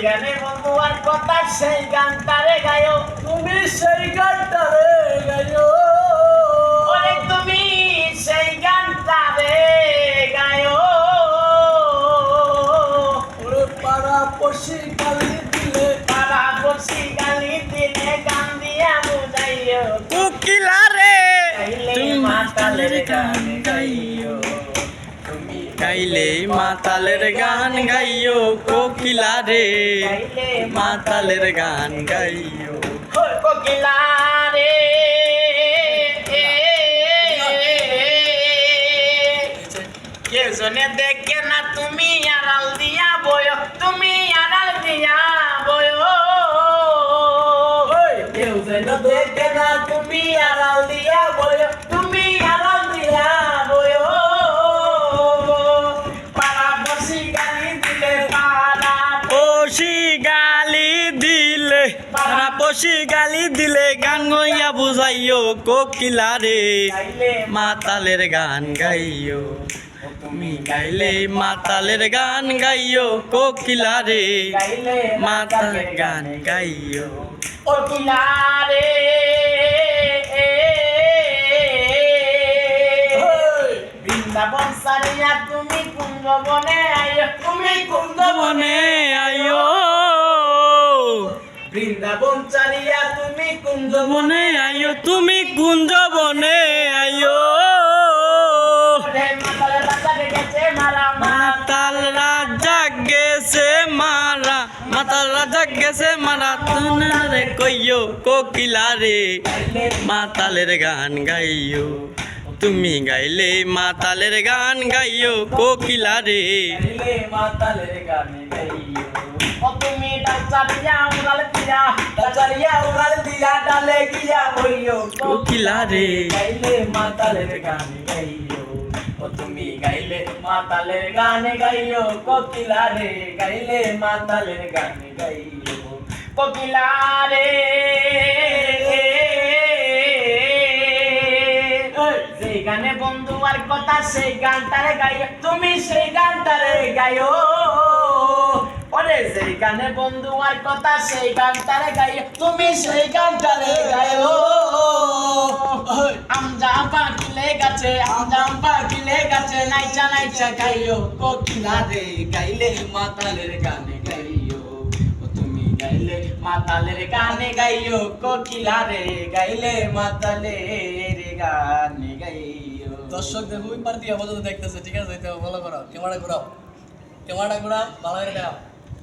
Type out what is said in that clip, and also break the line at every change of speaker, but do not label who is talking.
সেই
গানে বন্ধু
আর কথা সেই গান
তারে
গায়ো
তুমি
সেই
গাইলে মাতালের গান গাইও কোকিলা রে। মাতালের গান গাইও।
কোকিলা রে। কে জনে দেখে না তুমি আড়াল দিয়া বয়ক তুমি
তারা গালি দিলে গান গইয়া বুঝাইও কোকিলা রে। মাতালের গান গাইও। তুমি গাইলে মাতালের গান গাইও কোকিলা রে। মাতাল গান গাইও।
কোকিলা রে। বৃন্দাবন সারিয়া তুমি কুঞ্জ বনে আইও। তুমি
আইও
বৃন্দাবন চারিয়া তুমি কুঞ্জ
মনে আইও তুমি কুঞ্জ বনে আইও
মাতাল রাজা গেছে মারা
মাতাল রাজা গেছে মারা। মারা। কইও কোকিলা রে মাতালের গান গাইও তুমি গাইলে মাতালের গান গাইও কোকিলা রে
মাতালের গানে গাইও
তুমি
গাইলে মাতালের গানে গাইও ও তুমি গাইলে মাতালের গানে গাইও কোকিলা রে। গাইলে মাতালের গানে গাইও
কোকিলা রে। সেই গানে বন্ধু আর কথা সেই গানটারে গাইও। তুমি সেই গানটারে গাইও। ওরে সেই গানে বন্ধু আর কথা, সেই গানটারে গাইও তুমি সেই গানটারে গাইও। আমজা পাখিলে গাছে আমজাম পাখিলে গাছে, নাইচা নাইচা গাইও। কোকিলা রে গাইলে মাতালের গানে গাইও। তুমি গাইলে মাতালের গানে গাইও। কোকিলা রে গাইলে মাতালের গানে গাইও।
দর্শকদের ওই পার দিয়ে দেখতেছে, ঠিক আছে? ভালো করো ক্যামেরা ঘুরাও। ক্যামেরা ঘুরাও, ভালো করে দেখাও।